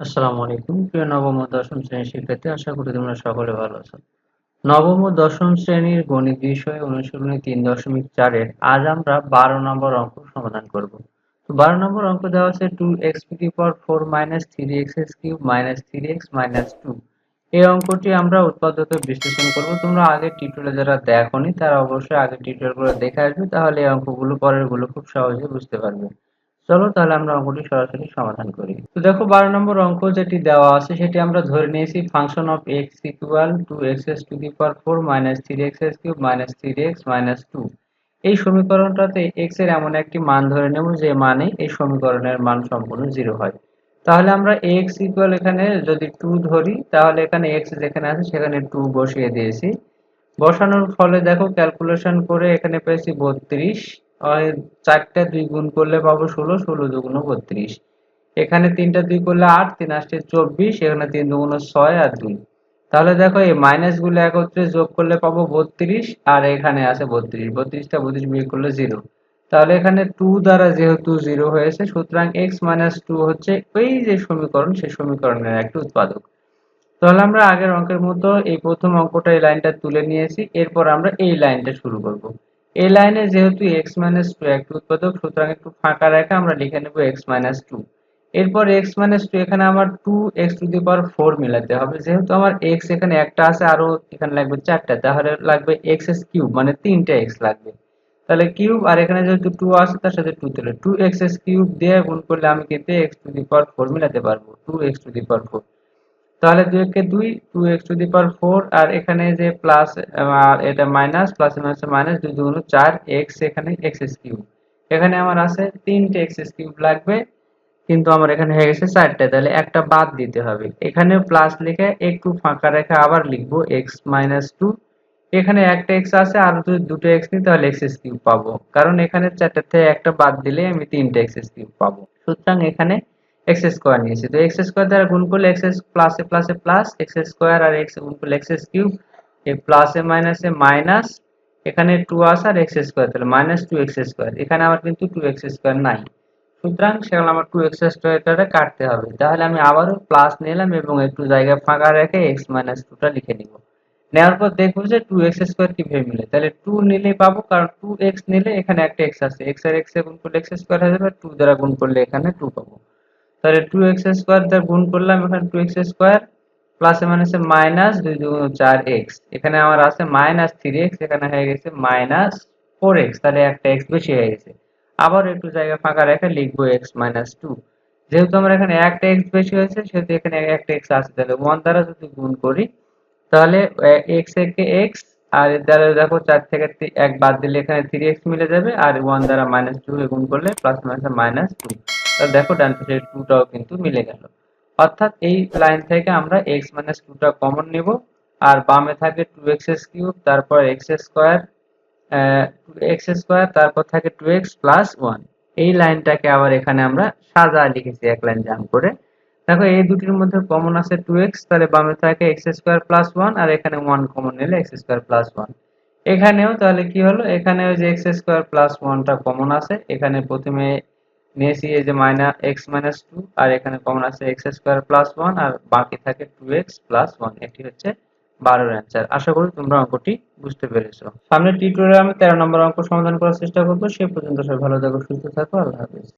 আসসালামু আলাইকুম। প্রিয় নবম ও দশম শ্রেণির শিক্ষার্থী, আশা করি তোমরা সকলে ভালো আছো। নবম ও দশম শ্রেণির গণিত বিষয় অনুশীলনী তিন দশমিক চারের আজ আমরা বারো নম্বর অঙ্ক সমাধান করব। তো বারো নম্বর অঙ্ক দেওয়া আছে two x p power four minus three x x cube minus three x minus two এই অঙ্কটি আমরা উৎপাদকে বিশ্লেষণ করব। তোমরা আগের টিউটোরিয়াল যারা দেখোনি, তারা অবশ্যই আগের টিউটোরিয়ালগুলো দেখে আসবে, তাহলে এই অঙ্কগুলো পরেরগুলো খুব সহজে বুঝতে পারবে। চলো তাহলে আমরা অঙ্কটি সরাসরি সমাধান করি। তো দেখো বারো নম্বর অঙ্ক যেটি দেওয়া আছে, সেটি আমরা ধরে নিয়েছি function of x equal to x s to the power four minus three x s cube minus three x minus two এই সমীকরণটাতে এক্সের এমন একটি মান ধরে নেব, যে মানে এই সমীকরণের মান সম্পূর্ণ জিরো হয়। তাহলে আমরা এক্স ইকুয়াল এখানে যদি টু ধরি, তাহলে এখানে এক্স যেখানে আছে সেখানে টু বসিয়ে দিয়েছি। বসানোর ফলে দেখো ক্যালকুলেশন করে এখানে পেয়েছি বত্রিশ। চারটা দুই গুণ করলে পাবো ষোলো ষোলো দুগুণ বত্রিশ। এখানে তিনটা দুই করলে আট, তিন আসছে চব্বিশ, এখানে তিন দুগুণ ছয় আর দুই। তাহলে দেখো এই মাইনাসগুলো একত্রে যোগ করলে পাবো বত্রিশ, আর এখানে আছে বত্রিশ। বত্রিশটা বত্রিশ বিয়োগ করলে জিরো তাহলে এখানে টু দ্বারা যেহেতু জিরো হয়েছে, সুতরাং এক্স মাইনাস টু হচ্ছে ওই যে সমীকরণ, সেই সমীকরণের একটি উৎপাদক। তাহলে আমরা আগের অঙ্কের মতো এই প্রথম অঙ্কটা এই লাইনটা তুলে নিয়েছি, এরপর আমরা এই লাইনটা শুরু করব। এই লাইনে যেহেতু এক্স মাইনাস টু একটি উৎপাদক, সুতরাং একটু ফাঁকা রেখে আমরা লিখে নেব এক্স মাইনাস টু এরপর এক্স মাইনাস টু এখানে আমার two x to the power four মিলাতে হবে। যেহেতু আমার এক্স এখানে একটা আছে আরও এখানে লাগবে চারটা, তাহলে লাগবে এক্স এস কিউব মানে তিনটা এক্স লাগবে। তাহলে কিউব আর এখানে যেহেতু টু আছে, তার সাথে টু তাহলে টু এক্স এস কিউব দিয়ে গুণ করলে আমি কিন্তু x to the power four মিলাতে পারব two x to the power four তাহলে দুই একে দুই two x to the power four, আর এখানে যে প্লাস আর এটা মাইনাস প্লাস মাইনাস মাইনাস দুই দুগুণ চার, এক্স এখানে এক্স কিউব। এখানে আমার আছে তিনটে এক্স কিউব লাগবে, কিন্তু আমার এখানে হয়ে গেছে চারটে, তাহলে একটা বাদ দিতে হবে। এখানে প্লাস লিখে একটু ফাঁকা রেখে আবার লিখব এক্স মাইনাস টু এখানে একটা এক্স আছে, আর যদি দুটো এক্স নিই, তাহলে এক্স কিউব পাবো। কারণ এখানে চারটে থেকে একটা বাদ দিলে আমি তিনটে এক্স কিউব পাবো। সুতরাং এখানে এক্স স্কোয়ার নিয়েছি। তো এক্স স্কোয়ার দ্বারা গুণ করলে এক্স প্লাসে প্লাসে প্লাস এক্স স্কোয়ার আর এক্স গুণ করলে এক্স কিউব এই প্লাসে মাইনাসে মাইনাস এখানে টু আস আর এক্স স্কোয়ার তাহলে মাইনাস টু এক্স স্কোয়ার এখানে আমার কিন্তু টু এক্স স্কোয়ার নাই। সুতরাং সেখানে আমার টু এক্স স্কোয়ারটা কাটতে হবে। তাহলে আমি আবারও প্লাস নিলাম এবং একটু জায়গা ফাঁকা রেখে এক্স মাইনাস টুটা লিখে নিব। নেওয়ার পর দেখব যে টু এক্স স্কোয়ার কীভাবে মিলে। তাহলে টু নিলেই পাবো, কারণ টু এক্স নিলে এখানে একটা এক্স আছে। এক্স আর এক্স গুণ করলে এক্স স্কোয়ার হয়ে যাবে টু দ্বারা গুণ করলে এখানে টু পাবো। তাহলে টু এক্স স্কোয়ার দিয়ে গুণ করলাম এখানে টু এক্স স্কোয়ার প্লাসে মাইনাসে মাইনাস দুই দুগুণ চার এক্স এখানে আমার আছে মাইনাস থ্রি এক্স এখানে হয়ে গেছে মাইনাস ফোর এক্স তাহলে একটা এক্স বেশি হয়ে গেছে। আবার একটু জায়গা ফাঁকা রেখে লিখব এক্স মাইনাস টু যেহেতু আমার এখানে একটা এক্স বেশি হয়েছে, সেহেতু এখানে একটা এক্স আছে, তাহলে ওয়ান দ্বারা যদি গুণ করি, তাহলে এক্স একে এক্স আর এর দ্বারা দেখো চার থেকে এক বাদ দিলে এখানে থ্রি এক্স মিলে যাবে, আর ওয়ান দ্বারা মাইনাস টু গুণ করলে প্লাস মাইনাস মাইনাস টু তাহলে দেখো ডান পাশের টুটাও কিন্তু মিলে গেল। অর্থাৎ এই লাইন থেকে আমরা এক্স মাইনাস টুটা কমন নিব, আর বামে থাকে টু এক্স কিউব তারপর এক্স স্কোয়ার এক্স স্কোয়ার তারপর থাকে টু এক্স প্লাস ওয়ান এই লাইনটাকে আবার এখানে আমরা সাজা লিখেছি এক লাইন জাম করে। দেখো এই দুটির মধ্যে কমন আছে টু এক্স তাহলে বামে থাকে এক্স স্কোয়ার প্লাস ওয়ান আর এখানে ওয়ান কমন নিলে এক্স স্কোয়ার প্লাস ওয়ান এখানেও তাহলে কি হলো? এখানে ওই যে এক্স স্কোয়ার প্লাস ওয়ানটা কমন আছে, এখানে প্রথমে নিয়েছি এই যে মাইনাস এক্স মাইনাস টু আর এখানে কমন আছে এক্স স্কোয়ার প্লাস ওয়ান আর বাকি থাকে টু এক্স প্লাস ওয়ান এটি হচ্ছে বারোর অ্যান্সার আশা করি তোমরা অঙ্কটি বুঝতে পেরেছ। সামনে টিউটোরিয়ালে আমি তেরো নম্বর অঙ্ক সমাধান করার চেষ্টা করব। সে পর্যন্ত সবাই ভালো থাকো, সুস্থ থাকো, আল্লাহ হাফিজ।